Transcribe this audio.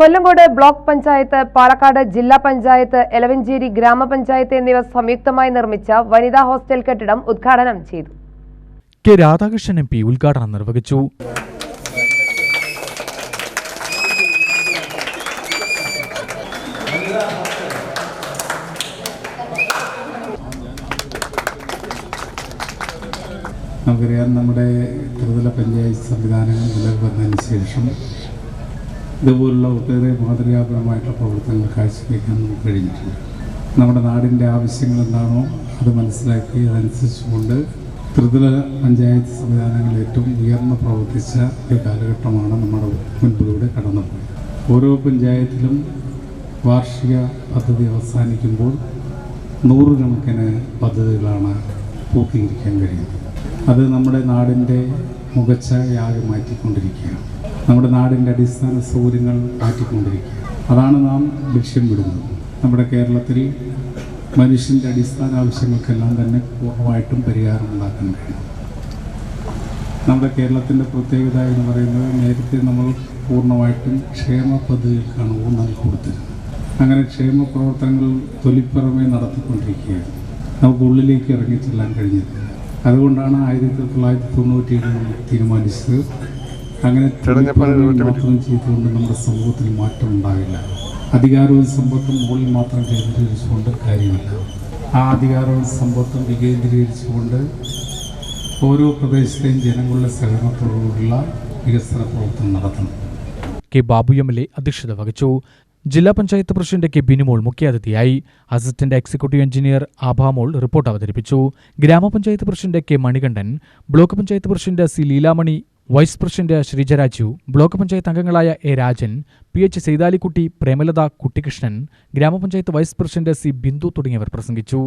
Kollengode block panchayat Palakkad ജില്ലാ പഞ്ചായത്ത് എലവഞ്ചേരി ഗ്രാമപഞ്ചായത്ത് എന്നിവ സംയുക്തമായി നിർമ്മിച്ച വനിതാ ഹോസ്റ്റൽ കെട്ടിടം ഉദ്ഘാടനം ചെയ്തു. കെ രാധാകൃഷ്ണൻ എം പി ഉദ്ഘാടനം നിർവഹിച്ചു. നമുക്കറിയാം നമ്മുടെ ത്രിതല പഞ്ചായത്ത് സംവിധാനങ്ങൾ നിലവിൽ വന്നതിന് ശേഷം ഇതുപോലുള്ള ഒട്ടേറെ മാതൃകാപരമായിട്ടുള്ള പ്രവർത്തനങ്ങൾ കാഴ്ചവെക്കാൻ നമുക്ക് കഴിഞ്ഞിട്ടുണ്ട്. നമ്മുടെ നാടിന്റെ ആവശ്യങ്ങൾ എന്താണോ അത് മനസ്സിലാക്കി അതനുസരിച്ചുകൊണ്ട് ത്രിതല പഞ്ചായത്ത് സംവിധാനങ്ങളിൽ ഏറ്റവും ഉയർന്ന് പ്രവർത്തിച്ച ഒരു കാലഘട്ടമാണ് നമ്മുടെ മുൻപിലൂടെ കടന്നുപോയത്. ഓരോ പഞ്ചായത്തിലും വാർഷിക പദ്ധതി അവസാനിക്കുമ്പോൾ നൂറുകണക്കിന് പദ്ധതികളാണ് പൂർത്തീകരിക്കാൻ കഴിയുന്നത്. അത് നമ്മുടെ നാടിന്റെ മുഖച്ഛായയാകെ മാറ്റിക്കൊണ്ടിരിക്കുകയാണ്. നമ്മുടെ നാടിന്റെ അടിസ്ഥാന സൗകര്യങ്ങൾ മാറ്റിക്കൊണ്ടിരിക്കുക അതാണ് നാം ലക്ഷ്യം വിടുന്നത്. നമ്മുടെ കേരളത്തിൽ മനുഷ്യന്റെ അടിസ്ഥാന ആവശ്യങ്ങൾക്കെല്ലാം തന്നെ പൂർണമായിട്ടും പരിഹാരം ഉണ്ടാക്കാൻ കഴിയും. നമ്മുടെ കേരളത്തിന്റെ പ്രത്യേകത എന്ന് പറയുന്നത് നേരത്തെ നമ്മൾ പൂർണമായിട്ടും ക്ഷേമ പദ്ധതികൾക്കാണ് ഊന്നൽ കൊടുത്തിരുന്നത്. അങ്ങനെ ക്ഷേമ പ്രവർത്തനങ്ങൾ തൊലിപ്പുറമേ നടത്തിക്കൊണ്ടിരിക്കുകയാണ്. നമുക്ക് ഉള്ളിലേക്ക് ഇറങ്ങിച്ചെല്ലാൻ കഴിഞ്ഞിട്ടില്ല. അതുകൊണ്ടാണ് ആയിരത്തി തൊള്ളായിരത്തി തൊണ്ണൂറ്റി ഏഴിൽ തീരുമാനിച്ചത് അങ്ങനെ മാത്രം ചെയ്തുകൊണ്ട് നമ്മുടെ സമൂഹത്തിൽ മാറ്റം ഉണ്ടാവില്ല. അധികാരവും സമ്പത്തും മുകളിൽ മാത്രം കേന്ദ്രീകരിച്ചുകൊണ്ട് കാര്യമില്ല. ആ അധികാരവും സമ്പത്തും വികേന്ദ്രീകരിച്ചുകൊണ്ട് ഓരോ പ്രദേശത്തെയും ജനങ്ങളുടെ സഹകരണത്തോടുള്ള വികസന പ്രവർത്തനം നടത്തണം. K Babu M L A അധ്യക്ഷത വഹിച്ചു. ജില്ലാ പഞ്ചായത്ത് പ്രസിഡന്റ് കെ ബിനിമോൾ മുഖ്യാതിഥിയായി. Assistant executive engineer Abhamol report അവതരിപ്പിച്ചു. ഗ്രാമപഞ്ചായത്ത് president K Manikandan block panchayat president C Leelamani vice president Sreejaraju block panchayat അംഗങ്ങളായ A Rajan P H Seethalikutty Premalatha Kuttikrishnan ഗ്രാമപഞ്ചായത്ത് vice president C Bindu തുടങ്ങിയവർ പ്രസംഗിച്ചു.